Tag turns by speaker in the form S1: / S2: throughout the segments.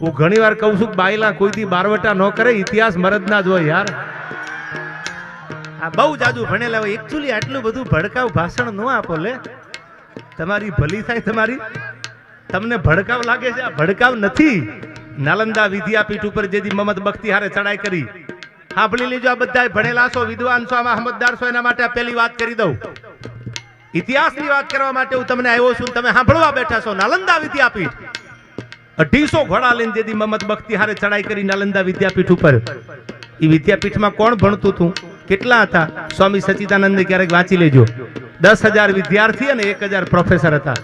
S1: હું ઘણી વાર કહું છું બાયલા કોઈથી બારવટા ન કરે, ઇતિહાસ મરદના જ હોય યાર. આ બહુ જાજુ ભણેલા હોય. એકચ્યુઅલી આટલું બધું ભડકાવ ભાષણ ન આપો લે. તમારી ભલી થાય તમારી. તમને ભડકાવ લાગે છે? આ ભડકાવ નથી. નાલંદા વિદ્યાપીઠ ઉપર જેથી મમત બખ્તી હારે ચડાઈ કરી. સાંભળી લેજો, આ બધા ભણેલા છો, વિદ્વાન છો, આમાં સમજદાર છો, એના માટે પહેલી વાત કરી દઉં. ઇતિહાસની વાત કરવા માટે હું તમને આવ્યો છું. તમે સાંભળવા બેઠા છો. નાલંદા વિદ્યાપીઠ. અઢીસો ઘોડા લઈને જેથી મમત બખ્તી હારે ચડાઈ કરી નાલંદા વિદ્યાપીઠ ઉપર. એ વિદ્યાપીઠમાં કોણ ભણતું હતું? કેટલા હતા? સ્વામી સચ્ચિદાનંદને ક્યારેક વાંચી લેજો. દસ હજાર વિદ્યાર્થી અને એક પ્રોફેસર હતા.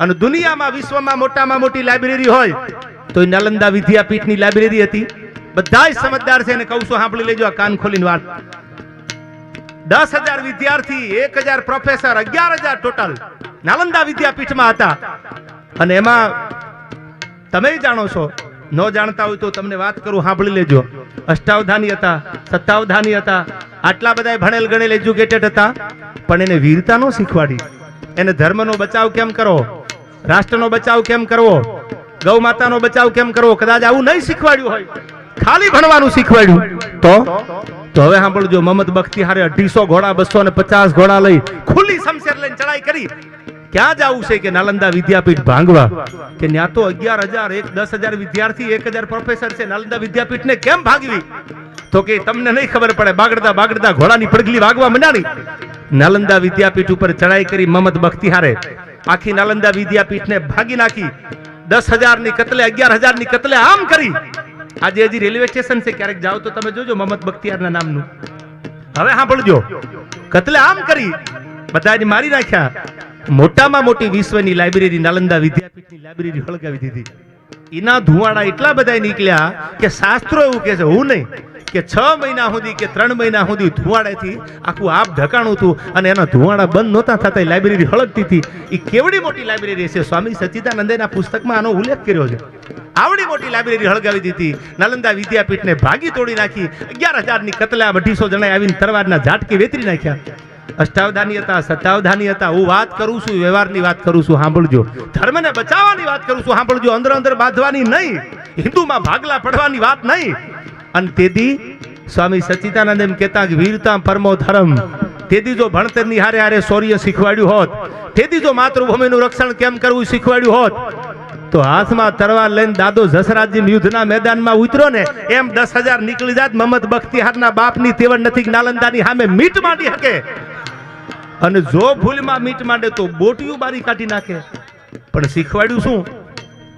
S1: અને દુનિયામાં, વિશ્વમાં મોટામાં મોટી લાઇબ્રેરી હોય તો એ નાલંદા વિદ્યાપીઠની લાઇબ્રેરી હતી. બધા જ સમજદાર છે એને કહું સાંભળી લેજો આ કાન ખોલીને વાત. દસ હજાર વિદ્યાર્થી, એક હજાર પ્રોફેસર અગિયાર હજાર ટોટલ નાલંદા વિદ્યાપીઠમાં હતા. અને એમાં તમે જાણો છો. ન જાણતા હોય તો તમને વાત કરું, સાંભળી લેજો. અષ્ટાવધાની હતા, સત્તાવધાની હતા, આટલા બધા ભણેલ ગણેલ એજ્યુકેટેડ હતા, પણ એને વીરતા નો શીખવાડી. એને ધર્મનો બચાવ કેમ કરો રાષ્ટ્રનો બચાવ કેમ કરવો? ગૌ માતાનો બચાવ કેમ કરવો? કદાચ આવું નહીં શીખવાડ્યું હોય. ખાલી ભણવાનું શીખવાડ્યું. તો? તો હવે સાંભળજો મહમદ બખ્તી હારે અઢીસો ઘોડા, બસો ને પચાસ ઘોડા લઈ ખુલ્લી શમશેર લઈને ચડાઈ કરી. ક્યાં જવું છે કે નાલંદા વિદ્યાપીઠ ભાંગવા? કે ત્યાં તો અગિયાર હજાર, એક દસ હજાર વિદ્યાર્થી, એક હજાર પ્રોફેસર છે. નાલંદા વિદ્યાપીઠ ને કેમ ભાગવી? તો કે તમને નહીં ખબર પડે, બાગડતા બાગડતા ઘોડાની પડગલી વાગવા મંડાણી નાલંદા વિદ્યાપીઠ ઉપર ચડાઈ કરી મહમદ બખ્તિહારે. આખી નાલંદા વિદ્યાપીઠને ભાગી નાખી. દસની કતલે, અગિયાર હજારની કતલે આમ કરી. આજે હજી રેલવે સ્ટેશન છે, ક્યારેક જાઓ તો તમે જોજો મહમદ બખ્તિયારના નામનું. હવે સાંભળજો. કતલે આમ કરી. બધાને મારી નાખ્યા. મોટામાં મોટી વિશ્વની લાઇબ્રેરી, નાલંદા વિદ્યાપીઠની લાઇબ્રેરી હળગાવી દીધી. એના ધુવાડા એટલા બધા નીકળ્યા કે શાસ્ત્રો એવું કે છે, હું નહીં. કે છ મહિના સુધી કે ત્રણ મહિના સુધી ધુવાડેથી આખું આપ ઢકાણું હતું અને એના ધુવાડા બંધ નહોતા થતા લાયબ્રેરી હળગતી હતી. એ કેવડી મોટી લાઇબ્રેરી છે? સ્વામી સચ્ચિદાનંદેના પુસ્તકમાં આનો ઉલ્લેખ કર્યો છે. આવડી મોટી લાઇબ્રેરી હળગાવી દીધી. નાલંદા વિદ્યાપીઠને ભાગી તોડી નાખી. અગિયાર હજારની કતલા અઢીસો જણાએ આવીને તરવારના ઝાટકી વેતરી નાખ્યા. અષ્ટાવધાની હતા સત્તાવધાની હતા હું વાત કરું છું, વ્યવહારની વાત કરું છું, સાંભળજો. ધર્મને બચાવવાની વાત કરું છું, સાંભળજો. અંદર અંદર બાંધવાની નહીં. હિન્દુમાં ભાગલા પડવાની વાત નહીં. અને તેથી સ્વામી સચ્ચિદાનંદ એમ કહેતા કે વીરતા પરમો ધર્મ. તેથી જો ભણતરની હારે હારે શૌર્ય શીખવાડ્યું હોત, તેથી જો માતૃભૂમિનું રક્ષણ કેમ કરવું શીખવાડ્યું હોત, તો હાથમાં તરવાર લઈને દાદો જસરાજી યુદ્ધના મેદાનમાં ઉતરો ને, એમ દસ હજાર નીકળી જાત મહમદ બખ્તિહારના બાપની તેવડ નથી નાલંદાની સામે મીટ માંડી શકે. અને જો ભૂલમાં મીટ માંડે તો બોટિયું બારી કાઢી નાખે. પણ શીખવાડ્યું શું?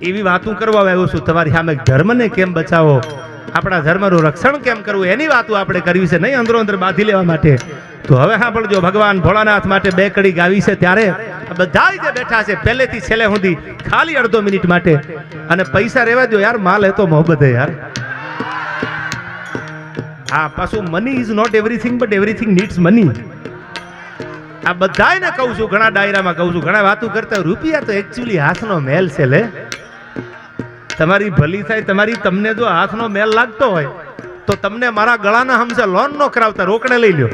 S1: એવી વાતું કરવા આવ્યો છું. તમારી સામે ધર્મને કેમ બચાવો? આપણા ધર્મનું રક્ષણ કેમ કરવું? એની વાતો આપણે કરવી છે. નહીં અંદરો અંદર બાંધી લેવા માટે. તો હવે સાંભળજો, ભગવાન ભોળાનાથ માટે બે કડી ગાવી છે ત્યારે બધા જે બેઠા છે, પહેલેથી છેલ્લે સુધી ખાલી અડધો મિનિટ માટે. અને પૈસા રહેવા દો યાર, માલ એ તો મોહબ્બત હે યાર. હા, પાછું money is not everything but everything needs money આ બધાને કહું છું, ઘણા ડાયરામાં કહું છું, ઘણા વાતો કરતા રૂપિયા તો એકચ્યુઅલી હાથનો મેલ છે, લે. તમારી ભલી થાય, તમારી તમને જો હાથનો મેલ લાગતો હોય, તો તમને મારા ગળાના હમસે લોન નો કરાવતા, રોકડે લઈ લ્યો.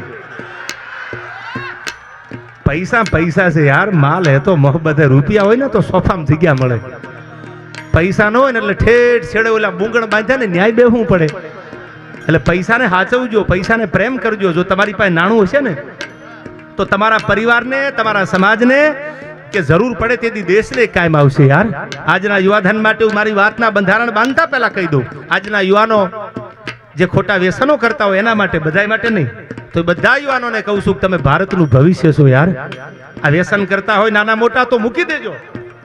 S1: પૈસા પૈસા છે યાર, માલ હે તો મોહબ્બત હે. રૂપિયા હોય ને તો સોફામાં જગ્યા મળે. પૈસા ન હોય ને એટલે ઠેઠ છેડે ઓલા બુંગણ બાંધ્યા ને ન્યાય બેહવું પડે. એટલે પૈસાને હાચવજો, પૈસાને પ્રેમ કરજો. જો તમારી પાસે નાણું હશે ને તો તમારા પરિવારને, તમારા સમાજને કે જરૂર પડે તેથી દેશને કાયમ આવશે યાર. આજના યુવાધન માટે હું મારી વાતના બંધારણ બાંધતા પહેલા કહી દઉં. આજના યુવાનો જે ખોટા વ્યસનો કરતા હોય એના માટે, બધાય માટે નહીં. તો બધા યુવાનોને કહું છું કે તમે ભારતનું ભવિષ્ય છો યાર. આ વ્યસન કરતા હોય નાના મોટા તો મૂકી દેજો.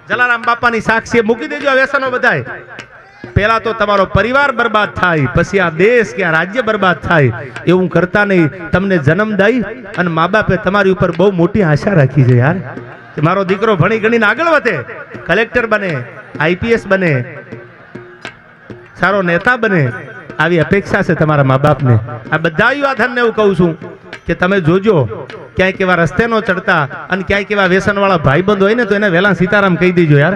S1: જલારામ બાપાની સાક્ષી મૂકી દેજો આ વ્યસનો બધાય. પહેલા તો તમારો પરિવાર બરબાદ થાય, પછી આ દેશ કે આ રાજ્ય બરબાદ થાય, એવું કરતા નહીં. તમને જન્મ દઈ અને મા બાપે તમારી ઉપર બહુ મોટી આશા રાખી છે યાર. મારો દીકરો ભણી ગણીને આગળ વધે, કલેક્ટર બને, આઈપીએસ બને, સારો નેતા બને, આવી અપેક્ષા છે તમારા મા બાપને આ બધા યુવાધનને એવું કહું છું કે તમે જોજો, ક્યાંય એવા રસ્તે નો ચડતા અને ક્યાંક એવા વ્યસનવાળા ભાઈબંધ હોય ને તો એને વહેલા સીતારામ કહી દેજો યાર.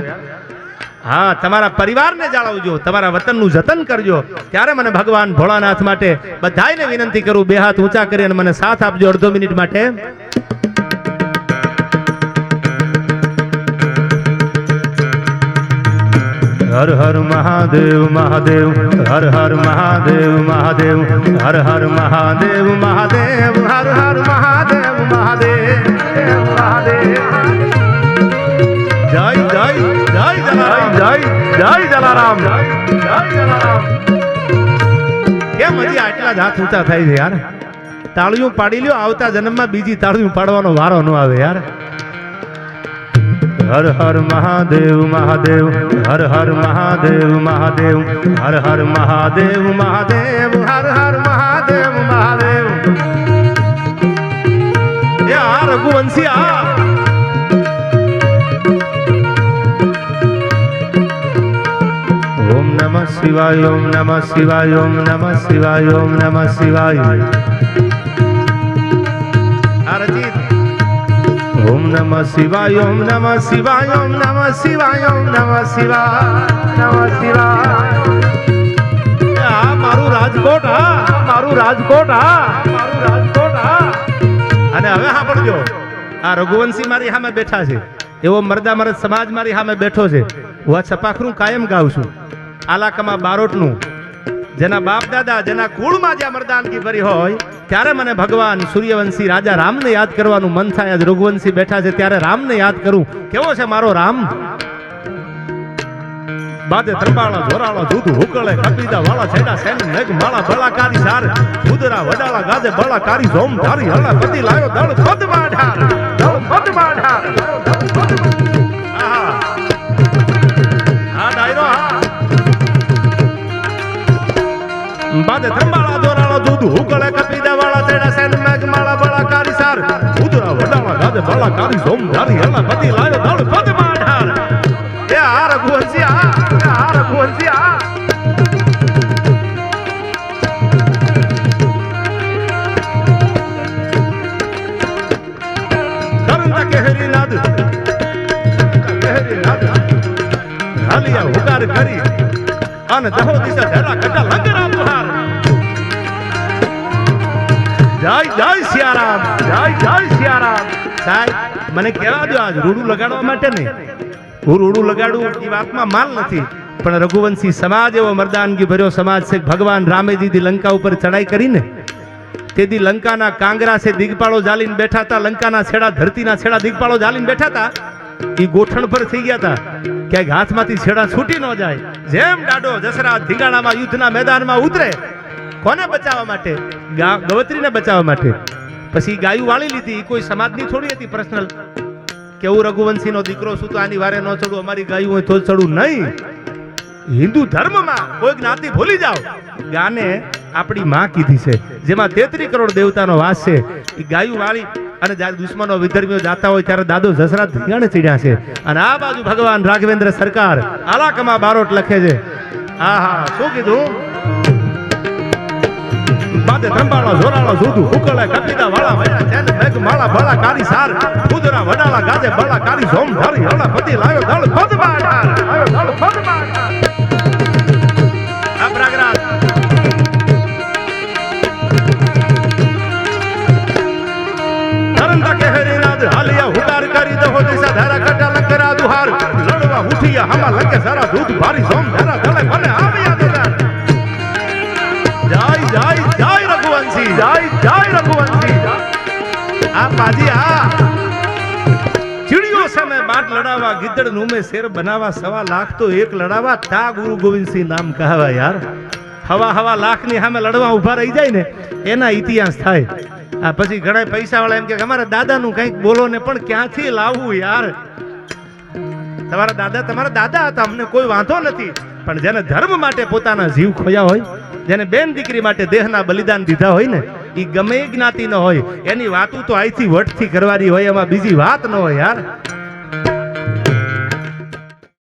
S1: હા, તમારા પરિવારને જાળવજો, તમારા વતનનું જતન કરજો. ત્યારે મને ભગવાન ભોળાનાથ માટે બધાને વિનંતી કરું, બે હાથ ઊંચા કરી અને મને સાથ આપજો અડધો મિનિટ માટે. હર હર મહાદેવ મહાદેવ, હર હર મહાદેવ મહાદેવ, હર હર મહાદેવ મહાદેવ, હર હર મહાદેવ મહાદેવ મહાદેવ. જય જય. કેમ હજી આટલા જ હાથ ઊંચા થાય છે યાર? તાળીઓ પાડી લ્યો, આવતા જન્મમાં બીજી તાળીઓ પાડવાનો વારો ન આવે યાર. હર હર મહાદેવ મહાદેવ, હર હર મહાદેવ મહાદેવ, હર હર મહાદેવ મહાદેવ, હર હર મહાદેવ મહાદેવ. એ આ રઘુવંશી આ શિવાય ઓમ નમઃ શિવાય ઓમ નમઃ શિવાય ઓમ નમઃ શિવાય. ઓમ નમઃ શિવાય ઓમ નમઃ શિવાય ઓમ નમઃ શિવાય ઓમ નમઃ શિવાય નમઃ શિવાય. આ મારું રાજકોટ હા મારું રાજકોટ હા મારું રાજકોટ હા. અને હવે સાંભળજો આ રઘુવંશી મારી સામે બેઠા છે. એવો મરદા મરદ સમાજ મારી સામે બેઠો છે. હું આ છપાખરું કાયમ ગાઉં છું. આલાકમાં બારોટનું. જેના બાપ દાદા, જેના કુળમાં જ્યાં મરદાનગી ભરી હોય, ત્યારે મને ભગવાન સૂર્યવંશી રાજા રામને યાદ કરવાનું મન થાય. આજ રઘુવંશી બેઠા છે, ત્યારે રામને યાદ કરું. કેવો છે મારો રામ? બાદે ત્રંબાળા, ધોરાળા દૂધ હુકળે કપીદા વાળા, છેડા, સેન, મેઘ, માળા બળા કારી સાર ઉદરા વડાળા, ગાજે બળા કારી જોમ ધારી હળા પતિ લાયો, દળ પદ બાઢાર દળ પદ બાઢાર બાદે ત્રંબાળા જોરાળા દૂધ હુકળે કપી દેવાળા તેડા સેન મેઘ માળા બળાકારી સાર ઉદરા વડાળા ગાજે બળાકારી સોમ ધારી હેલા પતિ લાયો દળ પદ બાઢાર. એ આ રઘુવંશી આ આ રઘુવંશી હુકાર કરી. અને દહો દિશા ધરા કટા લંગરા બુહાર જય જય સિયારામ, જય જય સિયારામ. સાહેબ, મને કહેવા દો આજ, રૂડું લગાડવા માટે ને હું રૂડું લગાડું એ વાતમાં માલ નથી, પણ રઘુવંશી સમાજ એવો મરદાનગી ભર્યો સમાજ છે ભગવાન રામે લંકા ઉપર ચડાઈ કરીને તેથી લંકાના કાંગરા છે, દિગપાળો જાલીને બેઠા હતા, લંકાના છેડા, ધરતીના છેડા, દિગપાળો જાલીને બેઠા હતા એ ગોઠણ પર થઈ ગયા હતા. ક્યાંક હાથમાંથી છેડા છૂટી ન જાય. જેમ ડાડો જસરા ધીગાણામાં યુદ્ધના મેદાનમાં ઉતરે કોને બચાવવા માટે? ગવત્રીને બચાવવા માટે. પછી ગાયું વાળી લીધી. કોઈ સમાજની થોડી હતી પર્સનલ કેવું રઘુવંશી રઘુવંશીનો દીકરો શું તો આની વારે ન ચડું, અમારી ગાયું હોય તો ચડું. નહીં. હિન્દુ ધર્મમાં કોઈ જ્ઞાતિ ભૂલી જાઓ. ગાને આપણી માં કીધી છે. જેમાં તેત્રી કરોડ દેવતાનો વાસ છે. એ ગાયું વાળી અને જ્યારે દુશ્મનો વિધર્મીઓ જાતા હોય ત્યારે દાદો જસરા ધીગાણે ચીડ્યા છે. અને આ બાજુ ભગવાન રાઘવેન્દ્ર સરકાર આલાકમાં બારોટ લખે છે. આહા, શું કીધું? બાદે ત્રંબાળા જોરાળા જોધું ઉકળે કપીદા વાળા વયા ચેન મેઘ માળા ભળા કારી સાર, ઉદરા વડાળા ગાજે ભળા કારી સોમ ધારી, હળા પતિ લાવ્યો દળ પદ બાઢાર લાયો દળ પદ બાઢાર આ પ્રયાગરાજ તરંતા કે હાલિયા કરી દહો દિશા ધારા કટા લંકરા દુહાર, લડવા ઉઠિયા હમા લંકે સારા દૂધ ભારી પાજી આ ચીડિયો સામે બાટ લડાવા ગીદડ નુમે શેર બનાવા સવા લાખ તો એક લડાવા તા ગુરુ ગોવિંદસિંહ નામ કહાવા યાર. હવા હવા લાખની સામે લડવા ઊભા રહી જાય એના ઇતિહાસ થાય. આ પછી ઘણા પૈસાવાળા એમ કે અમારા દાદાનું કંઈક બોલો પણ ક્યાંથી લાવવું યાર? તમારા દાદા તમારા દાદા હતા, અમને કોઈ વાંધો નથી. પણ જેને ધર્મ માટે પોતાના જીવ ખોયા હોય, જેને બેન દીકરી માટે દેહના બલિદાન દીધા હોય ને એ ગમે જ્ઞાતિ ન હોય, એની વાતું તો અહીંથી વટથી કરવાની હોય, એમાં બીજી વાત ન હોય યાર.